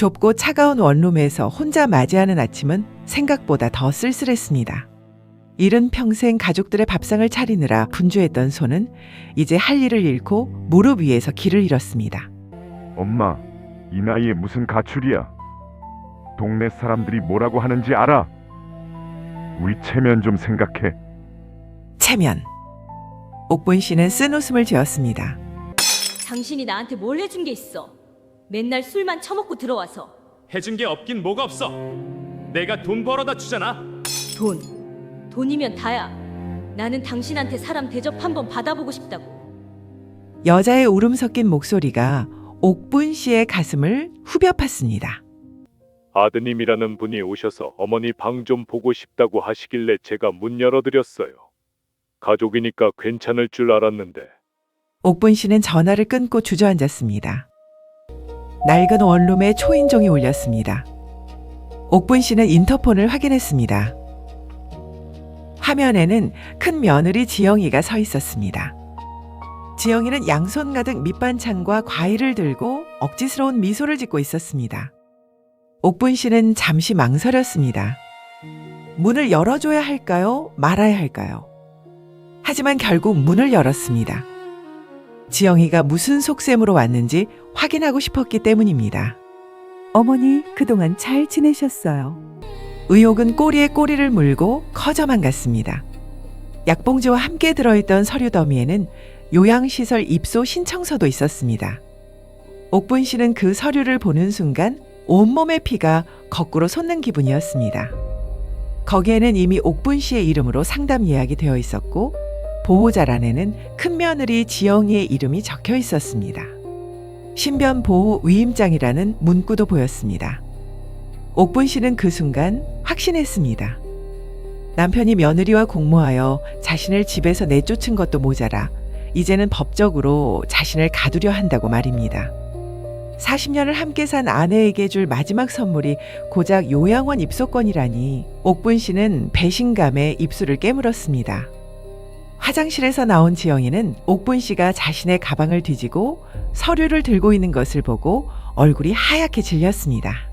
좁고 차가운 원룸에서 혼자 맞이하는 아침은 생각보다 더 쓸쓸했습니다. 이른 평생 가족들의 밥상을 차리느라 분주했던 손은 이제 할 일을 잃고 무릎 위에서 길을 잃었습니다. 엄마, 이 나이에 무슨 가출이야? 동네 사람들이 뭐라고 하는지 알아? 우리 체면 좀 생각해. 체면. 옥분 씨는 쓴 웃음을 지었습니다. 당신이 나한테 뭘 해준 게 있어? 맨날 술만 처먹고 들어와서 해준 게 없긴 뭐가 없어. 내가 돈 벌어다 주잖아. 돈. 돈이면 다야. 나는 당신한테 사람 대접 한번 받아보고 싶다고. 여자의 울음 섞인 목소리가 옥분 씨의 가슴을 후벼 팠습니다. 아드님이라는 분이 오셔서 어머니 방 좀 보고 싶다고 하시길래 제가 문 열어드렸어요. 가족이니까 괜찮을 줄 알았는데 옥분 씨는 전화를 끊고 주저앉았습니다. 낡은 원룸에 초인종이 울렸습니다. 옥분 씨는 인터폰을 확인했습니다. 화면에는 큰 며느리 지영이가 서 있었습니다. 지영이는 양손 가득 밑반찬과 과일을 들고 억지스러운 미소를 짓고 있었습니다. 옥분 씨는 잠시 망설였습니다. 문을 열어줘야 할까요? 말아야 할까요? 하지만 결국 문을 열었습니다. 지영이가 무슨 속셈으로 왔는지 확인하고 싶었기 때문입니다. 어머니, 그동안 잘 지내셨어요. 의혹은 꼬리에 꼬리를 물고 커져만 갔습니다. 약봉지와 함께 들어있던 서류 더미에는 요양시설 입소 신청서도 있었습니다. 옥분 씨는 그 서류를 보는 순간 온몸의 피가 거꾸로 솟는 기분이었습니다. 거기에는 이미 옥분 씨의 이름으로 상담 예약이 되어 있었고 보호자란에는 큰며느리 지영이의 이름이 적혀 있었습니다. 신변 보호 위임장이라는 문구도 보였습니다. 옥분 씨는 그 순간 확신했습니다. 남편이 며느리와 공모하여 자신을 집에서 내쫓은 것도 모자라 이제는 법적으로 자신을 가두려 한다고 말입니다. 40년을 함께 산 아내에게 줄 마지막 선물이 고작 요양원 입소권이라니 옥분 씨는 배신감에 입술을 깨물었습니다. 화장실에서 나온 지영이는 옥분 씨가 자신의 가방을 뒤지고 서류를 들고 있는 것을 보고 얼굴이 하얗게 질렸습니다.